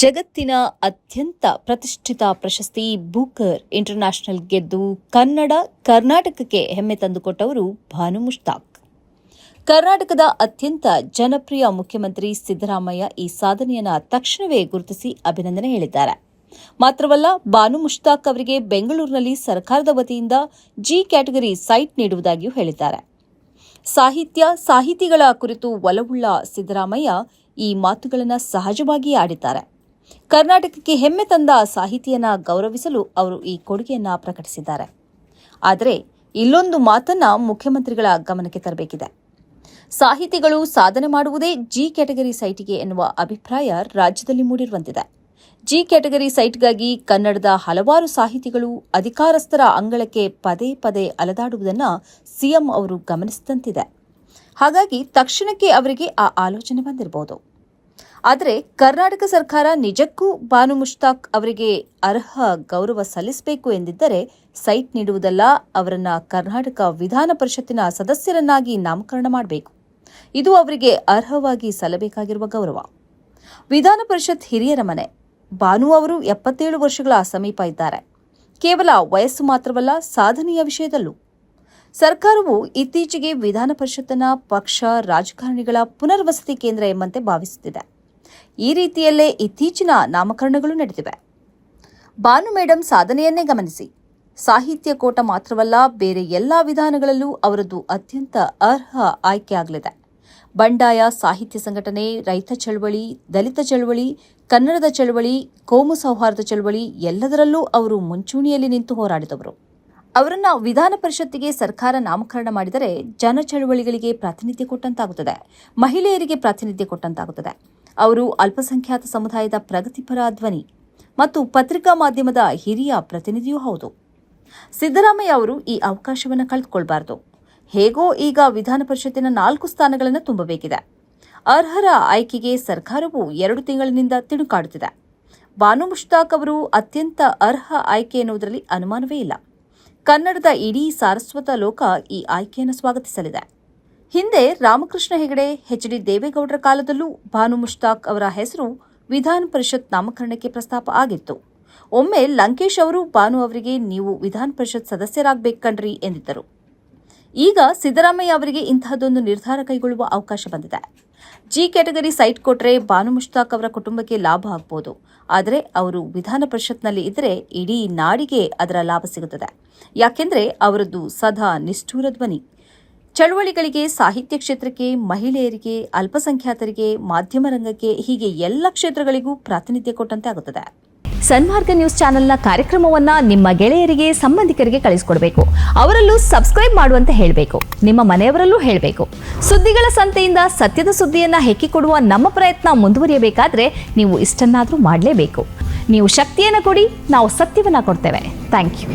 ಜಗತ್ತಿನ ಅತ್ಯಂತ ಪ್ರತಿಷ್ಠಿತ ಪ್ರಶಸ್ತಿ ಬೂಕರ್ ಇಂಟರ್ನ್ಯಾಷನಲ್ ಗೆದ್ದು ಕನ್ನಡ, ಕರ್ನಾಟಕಕ್ಕೆ ಹೆಮ್ಮೆ ತಂದುಕೊಟ್ಟವರು ಭಾನು ಮುಷ್ತಾಕ್. ಕರ್ನಾಟಕದ ಅತ್ಯಂತ ಜನಪ್ರಿಯ ಮುಖ್ಯಮಂತ್ರಿ ಸಿದ್ದರಾಮಯ್ಯ ಈ ಸಾಧನೆಯನ್ನು ತಕ್ಷಣವೇ ಗುರುತಿಸಿ ಅಭಿನಂದನೆ ಹೇಳಿದ್ದಾರೆ. ಮಾತ್ರವಲ್ಲ ಬಾನು ಮುಷ್ತಾಕ್ ಅವರಿಗೆ ಬೆಂಗಳೂರಿನಲ್ಲಿ ಸರ್ಕಾರದ ವತಿಯಿಂದ ಜಿ ಕ್ಯಾಟಗರಿ ಸೈಟ್ ನೀಡುವುದಾಗಿಯೂ ಹೇಳಿದ್ದಾರೆ. ಸಾಹಿತ್ಯ, ಸಾಹಿತಿಗಳ ಕುರಿತು ಒಲವುಳ್ಳ ಸಿದ್ದರಾಮಯ್ಯ ಈ ಮಾತುಗಳನ್ನು ಸಹಜವಾಗಿ ಆಡಿದ್ದಾರೆ. ಕರ್ನಾಟಕಕ್ಕೆ ಹೆಮ್ಮೆ ತಂದ ಸಾಹಿತಿಯನ್ನ ಗೌರವಿಸಲು ಅವರು ಈ ಕೊಡುಗೆಯನ್ನ ಪ್ರಕಟಿಸಿದ್ದಾರೆ. ಆದರೆ ಇಲ್ಲೊಂದು ಮಾತನ್ನ ಮುಖ್ಯಮಂತ್ರಿಗಳ ಗಮನಕ್ಕೆ ತರಬೇಕಿದೆ. ಸಾಹಿತಿಗಳು ಸಾಧನೆ ಮಾಡುವುದೇ ಜಿ ಕ್ಯಾಟಗರಿ ಸೈಟ್ಗೆ ಎನ್ನುವ ಅಭಿಪ್ರಾಯ ರಾಜ್ಯದಲ್ಲಿ ಮೂಡಿರುವಂತಿದೆ. ಜಿ ಕ್ಯಾಟಗರಿ ಸೈಟ್ಗಾಗಿ ಕನ್ನಡದ ಹಲವಾರು ಸಾಹಿತಿಗಳು ಅಧಿಕಾರಸ್ಥರ ಅಂಗಳಕ್ಕೆ ಪದೇ ಪದೇ ಅಲೆದಾಡುವುದನ್ನು ಸಿಎಂ ಅವರು ಗಮನಿಸಿದಂತಿದೆ. ಹಾಗಾಗಿ ತಕ್ಷಣಕ್ಕೆ ಅವರಿಗೆ ಆ ಆಲೋಚನೆ ಬಂದಿರಬಹುದು. ಆದರೆ ಕರ್ನಾಟಕ ಸರ್ಕಾರ ನಿಜಕ್ಕೂ ಬಾನು ಮುಷ್ತಾಕ್ ಅವರಿಗೆ ಅರ್ಹ ಗೌರವ ಸಲ್ಲಿಸಬೇಕು ಎಂದಿದ್ದರೆ ಸೈಟ್ ನೀಡುವುದಲ್ಲ, ಅವರನ್ನ ಕರ್ನಾಟಕ ವಿಧಾನ ಪರಿಷತ್ತಿನ ಸದಸ್ಯರನ್ನಾಗಿ ನಾಮಕರಣ ಮಾಡಬೇಕು. ಇದು ಅವರಿಗೆ ಅರ್ಹವಾಗಿ ಸಲ್ಲಬೇಕಾಗಿರುವ ಗೌರವ. ವಿಧಾನ ಪರಿಷತ್ ಹಿರಿಯರ ಮನೆ. ಬಾನು ಅವರು ಎಪ್ಪತ್ತೇಳು ವರ್ಷಗಳ ಸಮೀಪ ಇದ್ದಾರೆ. ಕೇವಲ ವಯಸ್ಸು ಮಾತ್ರವಲ್ಲ, ಸಾಧನೆಯ ವಿಷಯದಲ್ಲೂ. ಸರ್ಕಾರವು ಇತ್ತೀಚೆಗೆ ವಿಧಾನ ಪರಿಷತ್ತಿನ ಪಕ್ಷ, ರಾಜಕಾರಣಿಗಳ ಪುನರ್ವಸತಿ ಕೇಂದ್ರ ಎಂಬಂತೆ ಭಾವಿಸುತ್ತಿದೆ. ಈ ರೀತಿಯಲ್ಲೇ ಇತ್ತೀಚಿನ ನಾಮಕರಣಗಳು ನಡೆದಿವೆ. ಬಾನು ಮೇಡಂ ಸಾಧನೆಯನ್ನೇ ಗಮನಿಸಿ. ಸಾಹಿತ್ಯ ಕೋಟ ಮಾತ್ರವಲ್ಲ, ಬೇರೆ ಎಲ್ಲಾ ವಿಧಾನಗಳಲ್ಲೂ ಅವರದ್ದು ಅತ್ಯಂತ ಅರ್ಹ ಆಯ್ಕೆಯಾಗಲಿದೆ ಬಂಡಾಯ ಸಾಹಿತ್ಯ ಸಂಘಟನೆ, ರೈತ ಚಳವಳಿ, ದಲಿತ ಚಳವಳಿ, ಕನ್ನಡದ ಚಳವಳಿ, ಕೋಮು ಸೌಹಾರ್ದ ಚಳವಳಿ ಎಲ್ಲದರಲ್ಲೂ ಅವರು ಮುಂಚೂಣಿಯಲ್ಲಿ ನಿಂತು ಹೋರಾಡಿದವರು. ಅವರನ್ನು ವಿಧಾನ ಪರಿಷತ್ತಿಗೆ ಸರ್ಕಾರ ನಾಮಕರಣ ಮಾಡಿದರೆ ಜನ ಚಳವಳಿಗಳಿಗೆ ಪ್ರಾತಿನಿಧ್ಯ ಕೊಟ್ಟಂತಾಗುತ್ತದೆ. ಮಹಿಳೆಯರಿಗೆ ಪ್ರಾತಿನಿಧ್ಯ ಕೊಟ್ಟಂತಾಗುತ್ತದೆ. ಅವರು ಅಲ್ಪಸಂಖ್ಯಾತ ಸಮುದಾಯದ ಪ್ರಗತಿಪರ ಧ್ವನಿ ಮತ್ತು ಪತ್ರಿಕಾ ಮಾಧ್ಯಮದ ಹಿರಿಯ ಪ್ರತಿನಿಧಿಯೂ ಹೌದು. ಸಿದ್ದರಾಮಯ್ಯ ಅವರು ಈ ಅವಕಾಶವನ್ನು ಕಳೆದುಕೊಳ್ಬಾರದು. ಹೇಗೋ ಈಗ ವಿಧಾನ ಪರಿಷತ್ತಿನ ನಾಲ್ಕು ಸ್ಥಾನಗಳನ್ನು ತುಂಬಬೇಕಿದೆ. ಅರ್ಹರ ಆಯ್ಕೆಗೆ ಸರ್ಕಾರವು ಎರಡು ತಿಂಗಳಿನಿಂದ ತಿಣುಕಾಡುತ್ತಿದೆ. ಬಾನು ಮುಷ್ತಾಕ್ ಅವರು ಅತ್ಯಂತ ಅರ್ಹ ಆಯ್ಕೆ ಎನ್ನುವುದರಲ್ಲಿ ಅನುಮಾನವೇ ಇಲ್ಲ. ಕನ್ನಡದ ಇಡೀ ಸಾರಸ್ವತ ಲೋಕ ಈ ಆಯ್ಕೆಯನ್ನು ಸ್ವಾಗತಿಸಲಿದೆ. ಹಿಂದೆ ರಾಮಕೃಷ್ಣ ಹೆಗಡೆ ಎಚ್ ಡಿ ದೇವೇಗೌಡರ ಕಾಲದಲ್ಲೂ ಭಾನು ಮುಷ್ತಾಕ್ ಅವರ ಹೆಸರು ವಿಧಾನ ಪರಿಷತ್ ನಾಮಕರಣಕ್ಕೆ ಪ್ರಸ್ತಾಪ ಆಗಿತ್ತು. ಒಮ್ಮೆ ಲಂಕೇಶ್ ಅವರು, ಭಾನು ಅವರಿಗೆ ನೀವು ವಿಧಾನ ಪರಿಷತ್ ಸದಸ್ಯರಾಗಬೇಕಣ್ರಿ ಎಂದಿದ್ದರು. ಈಗ ಸಿದ್ದರಾಮಯ್ಯ ಅವರಿಗೆ ಇಂತಹದೊಂದು ನಿರ್ಧಾರ ಕೈಗೊಳ್ಳುವ ಅವಕಾಶ ಬಂದಿದೆ. ಜಿ ಕ್ಯಾಟಗರಿ ಸೈಟ್ ಕೊಟ್ಟರೆ ಭಾನು ಮುಷ್ತಾಕ್ ಅವರ ಕುಟುಂಬಕ್ಕೆ ಲಾಭ ಆಗ್ಬೋದು. ಆದರೆ ಅವರು ವಿಧಾನ ಪರಿಷತ್ನಲ್ಲಿ ಇದ್ದರೆ ಇಡೀ ನಾಡಿಗೆ ಅದರ ಲಾಭ ಸಿಗುತ್ತದೆ. ಯಾಕೆಂದರೆ ಅವರದ್ದು ಸದಾ ನಿಷ್ಠೂರ ಧ್ವನಿ. ಚಳವಳಿಗಳಿಗೆ, ಸಾಹಿತ್ಯ ಕ್ಷೇತ್ರಕ್ಕೆ, ಮಹಿಳೆಯರಿಗೆ, ಅಲ್ಪಸಂಖ್ಯಾತರಿಗೆ, ಮಾಧ್ಯಮ ರಂಗಕ್ಕೆ ಹೀಗೆ ಎಲ್ಲ ಕ್ಷೇತ್ರಗಳಿಗೂ ಪ್ರಾತಿನಿಧ್ಯ ಕೊಟ್ಟಂತೆ ಆಗುತ್ತದೆ. ಸನ್ಮಾರ್ಗ ನ್ಯೂಸ್ ಚಾನೆಲ್ನ ಕಾರ್ಯಕ್ರಮವನ್ನ ನಿಮ್ಮ ಗೆಳೆಯರಿಗೆ, ಸಂಬಂಧಿಕರಿಗೆ ಕಳಿಸಿಕೊಡಬೇಕು. ಅವರಲ್ಲೂ ಸಬ್ಸ್ಕ್ರೈಬ್ ಮಾಡುವಂತೆ ಹೇಳಬೇಕು. ನಿಮ್ಮ ಮನೆಯವರಲ್ಲೂ ಹೇಳಬೇಕು. ಸುದ್ದಿಗಳ ಸಂತೆಯಿಂದ ಸತ್ಯದ ಸುದ್ದಿಯನ್ನ ಹೆಕ್ಕಿಕೊಡುವ ನಮ್ಮ ಪ್ರಯತ್ನ ಮುಂದುವರಿಯಬೇಕಾದ್ರೆ ನೀವು ಇಷ್ಟನ್ನಾದರೂ ಮಾಡಲೇಬೇಕು. ನೀವು ಶಕ್ತಿಯನ್ನು ಕೊಡಿ, ನಾವು ಸತ್ಯವನ್ನ ಕೊಡ್ತೇವೆ. Thank you